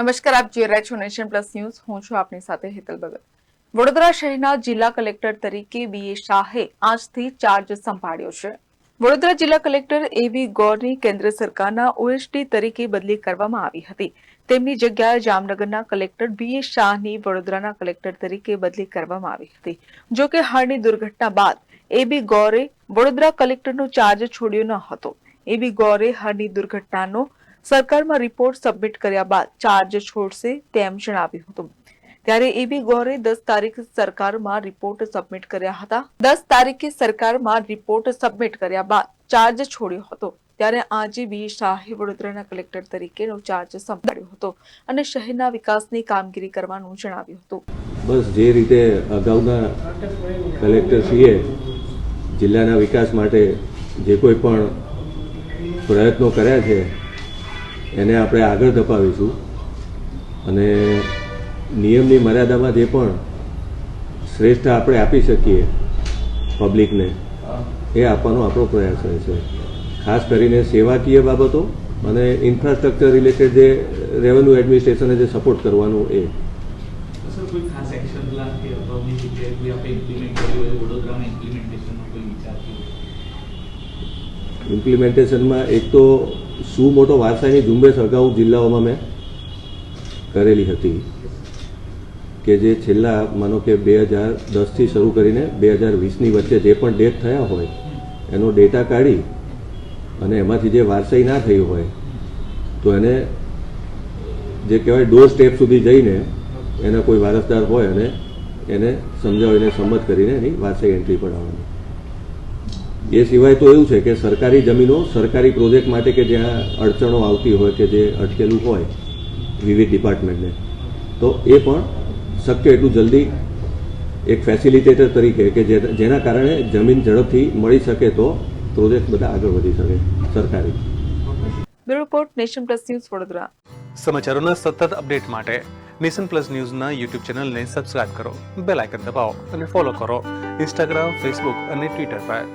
નમસ્કાર, આપ જોઈ રહ્યા છો નેશન પ્લસ ન્યૂઝ. હું છું આપની સાથે હેતલ ભગત. વડોદરા શહેરના જિલ્લા કલેક્ટર તરીકે બી. એ. શાહે આજથી ચાર્જ સંભાળ્યો છે. વડોદરા જિલ્લા કલેક્ટર એવી ગોરની કેન્દ્ર સરકારના ઓએસડી તરીકે બદલી કરવામાં આવી હતી. તેમની જગ્યાએ જામનગરના કલેક્ટર બી. એ. શાહની વડોદરાના કલેક્ટર તરીકે બદલી કરવામાં આવી હતી. જો કે હાલની દુર્ઘટના બાદ એબી ગોરે વડોદરા કલેક્ટરનો ચાર્જ છોડ્યો ન હતો. એબી ગોરે હાલની દુર્ઘટનાનો સરકારમાં રિપોર્ટ સબમિટ કર્યા બાદ ચાર્જ છોડશે તેમ જણાવ્યું હતું. ત્યારે એબી ગૌરે દસ તારીખ સરકારમાં રિપોર્ટ સબમિટ કર્યા હતા. દસ તારીખે સરકારમાં રિપોર્ટ સબમિટ કર્યા બાદ ચાર્જ છોડ્યો હતો. ત્યારે આજે બી શાહે વડોદરાના કલેક્ટર તરીકેનો ચાર્જ સંભાળ્યો હતો અને શહેરના વિકાસની કામગીરી કરવાનું જણાવ્યું હતું. બસ જે રીતે અગાઉના કલેક્ટરશ્રીએ જિલ્લાના વિકાસ માટે જે કોઈ પણ પ્રયત્નો કર્યા છે એને આપણે આગળ ધપાવીશું. અને નિયમની મર્યાદામાં જે પણ શ્રેષ્ઠ આપણે આપી શકીએ પબ્લિકને એ આપવાનો આપણો પ્રયાસ રહેશે ખાસ કરીને સેવાકીય બાબતો અને ઇન્ફ્રાસ્ટ્રક્ચર રિલેટેડ જે રેવન્યુ એડમિનિસ્ટ્રેશને જે સપોર્ટ કરવાનું એ. ઇમ્પ્લિમેન્ટેશનમાં એક તો શું મોટો વારસાની ઝુંબેશ અગાઉ જિલ્લાઓમાં મેં? કરેલી હતી કે જે છેલ્લા, માનો કે બે હજાર દસથી શરૂ કરીને બે હજાર વીસની વચ્ચે જે પણ ડેથ થયા હોય, એનો ડેટા કાઢી અને એમાંથી જે વારસાઈ ના થઈ હોય, તો એને જે કહેવાય ડોર સ્ટેપ સુધી જઈને એના કોઈ વારસદાર હોય અને એને સમજાવીને સંમત કરીને એની વારસાઈ એન્ટ્રી પડાવવાની એ સિવાય તો એવું છે કે સરકારી જમીનો સરકારી પ્રોજેક્ટ માટે કે જ્યાં અડચણો આવતી હોય કે જે અટકેલું હોય વિવિધ ડિપાર્ટમેન્ટને તો એ પણ શક્ય એટલું જલ્દી એક ફેસિલિટેટર તરીકે કે જેના કારણે જમીન ઝડપથી મળી શકે તો પ્રોજેક્ટ બધા આગળ વધી શકે સરકારી. Bureau report nation plus news Vadodara. સમાચારોના સતત અપડેટ માટે નેશન પ્લસ ન્યૂઝના યુટ્યુબ ચેનલને સબસ્ક્રાઇબ કરો બેલ આઇકન દબાવો અને ફોલો કરો ઇન્સ્ટાગ્રામ ફેસબુક અને ટ્વિટર પર.